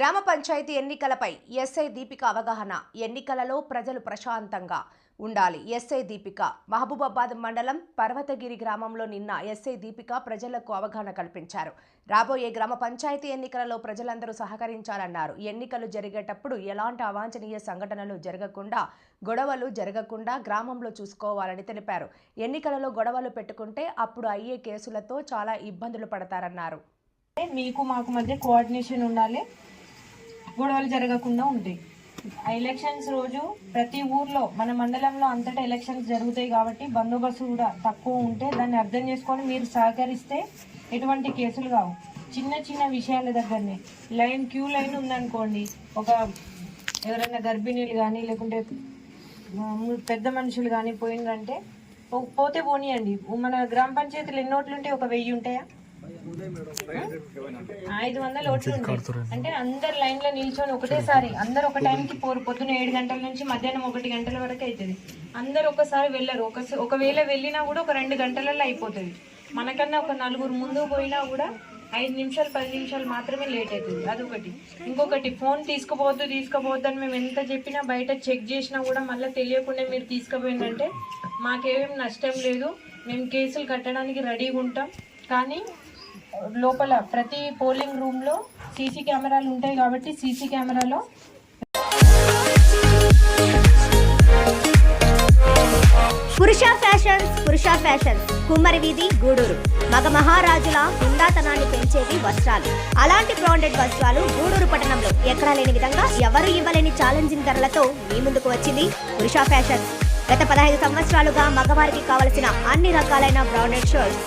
గ్రామ పంచాయతీ ఎన్నికలపై ఎస్ఐ దీపిక అవగాహన. ఎన్నికలలో ప్రజలు ప్రశాంతంగా ఉండాలి. ఎస్ఐ దీపిక. మహబూబాబాద్ మండలం పర్వతగిరి గ్రామంలో నిన్న ఎస్ఐ దీపిక ప్రజలకు అవగాహన కల్పించారు. రాబోయే గ్రామ పంచాయతీ ఎన్నికలలో ప్రజలందరూ సహకరించాలన్నారు. ఎన్నికలు జరిగేటప్పుడు ఎలాంటి అవాంఛనీయ సంఘటనలు జరగకుండా గొడవలు జరగకుండా గ్రామంలో చూసుకోవాలని తెలిపారు. ఎన్నికలలో గొడవలు పెట్టుకుంటే అప్పుడు అయ్యే కేసులతో చాలా ఇబ్బందులు పడతారన్నారు. మీకు మాకు మధ్య కోఆర్డినేషన్ ఉండాలి. గొడవలు జరగకుండా ఉంటాయి. ఆ ఎలక్షన్స్ రోజు ప్రతి ఊర్లో మన మండలంలో అంతటా ఎలక్షన్స్ జరుగుతాయి కాబట్టి బందోబస్తు కూడా తక్కువ ఉంటే దాన్ని అర్థం చేసుకొని మీరు సహకరిస్తే ఎటువంటి కేసులు కావు. చిన్న చిన్న విషయాల దగ్గరనే. లైన్ క్యూ లైన్ ఉందనుకోండి ఒక ఎవరైనా గర్భిణీలు కానీ లేకుంటే పెద్ద మనుషులు కానీ పోయిందంటే పో- పోతే పోనీయండి. మన గ్రామ పంచాయతీలు ఎన్నోట్లుంటే ఒక వెయ్యి ఉంటాయా? ఐదు వందల ఓట్లు ఉంటాయి అంటే అందరు లైన్లో నిల్చొని ఒకటేసారి అందరు ఒక టైంకి పోరు పొద్దున ఏడు గంటల నుంచి మధ్యాహ్నం ఒకటి గంటల వరకు అవుతుంది అందరు ఒకసారి వెళ్ళరు. ఒక ఒకవేళ వెళ్ళినా కూడా ఒక రెండు గంటలలో అయిపోతుంది. మనకన్నా ఒక నలుగురు ముందు పోయినా కూడా ఐదు నిమిషాలు పది నిమిషాలు మాత్రమే లేట్ అవుతుంది అదొకటి. ఇంకొకటి ఫోన్ తీసుకుపోవద్దు తీసుకుపోవద్దు అని మేము ఎంత చెప్పినా బయట చెక్ చేసినా కూడా మళ్ళీ తెలియకుండా మీరు తీసుకుపోయిందంటే మాకేమేం నష్టం లేదు. మేము కేసులు కట్టడానికి రెడీగా ఉంటాం. కానీ లోపల ప్రతి పోలింగ్ రూమ్లో సీసీ కెమెరాలు ఉంటాయి కాబట్టి సీసీ కెమెరాలో పురుష ఫ్యాషన్స్ పురుష ఫ్యాషన్స్ కుమ్మరి వీధి గూడూరు. మగ మహారాజుల హుందాతనాన్ని పెంచేవి వస్త్రాలు. అలాంటి బ్రాండెడ్ వస్త్రాలు గూడూరు పట్టణంలో ఎక్కడా లేని విధంగా ఎవరు ఇవ్వలేని ఛాలెంజింగ్ ధరలతో మీ ముందుకు వచ్చింది పురుష ఫ్యాషన్స్ గత పదహైదు సంవత్సరాలుగా మగవారికి కావలసిన అన్ని రకాలైన branded shirts